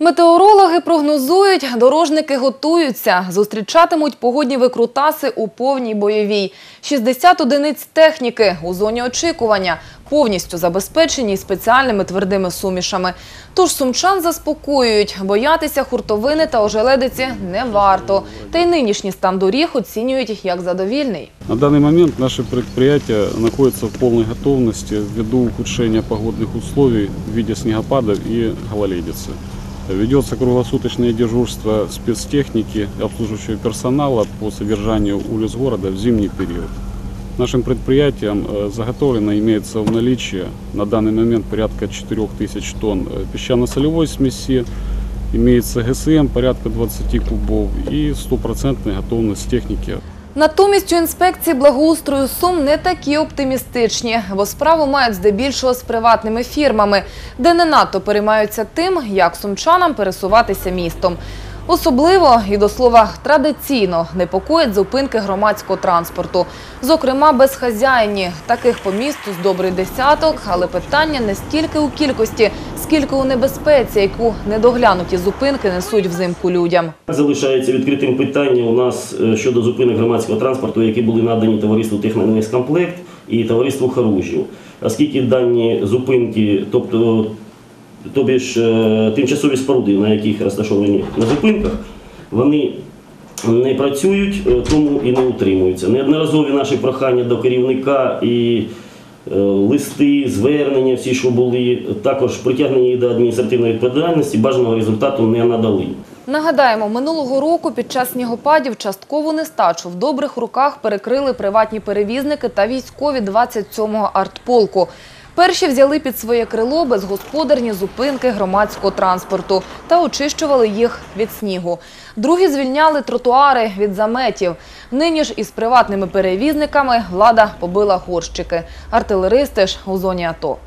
Метеорологи прогнозують, дорожники готуються. Зустрічатимуть погодні викрутаси у повній бойовій. 60 одиниць техніки у зоні очікування, повністю забезпечені спеціальними твердими сумішами. Тож сумчан заспокоюють, боятися хуртовини та ожеледиці не варто. Та й нинішній стан доріг оцінюють як задовільний. На данный момент наше предприятие находится в полной готовности ввиду ухудшения погодных условий в виде снегопадов и гололедицы. Ведется круглосуточное дежурство спецтехники и обслуживающего персонала по содержанию улиц города в зимний период. Нашим предприятием э, заготовлено имеется в наличии на данный момент порядка 4000 тонн э, песчано-солевой смеси, имеется ГСМ порядка 20 кубов и стопроцентная готовность техники Натомість у інспекції благоустрою Сум не такі оптимістичні, бо справу мають здебільшого з приватними фірмами, де не надто переймаються тим, як сумчанам пересуватися містом. Особливо і до слова традиційно непокоять зупинки громадського транспорту. Зокрема, безхазяйні. Таких по місту з добрий десяток, але питання не стільки у кількості, скільки у небезпеці, яку недоглянуті зупинки несуть взимку людям. Залишається відкритим питання у нас е, щодо зупинок громадського транспорту, які були надані товариству «Техноміськомплект» і товариству Харужів. Оскільки дані зупинки, тобто тобі ж е, тимчасові споруди, на яких розташовані на зупинках, вони не працюють, е, тому і не утримуються. Неодноразові наші прохання до керівника і листи, звернення, всі, що були, також притягнені до адміністративної відповідальності, бажаного результату не надали. Нагадаємо, минулого року під час снігопадів часткову нестачу в добрих руках перекрили приватні перевізники та військові 27-го артполку. Перші взяли під своє крило безгосподарні зупинки громадського транспорту та очищували їх від снігу. Другі звільняли тротуари від заметів. Нині ж із приватними перевізниками влада побила горщики. Артилеристи ж у зоні АТО.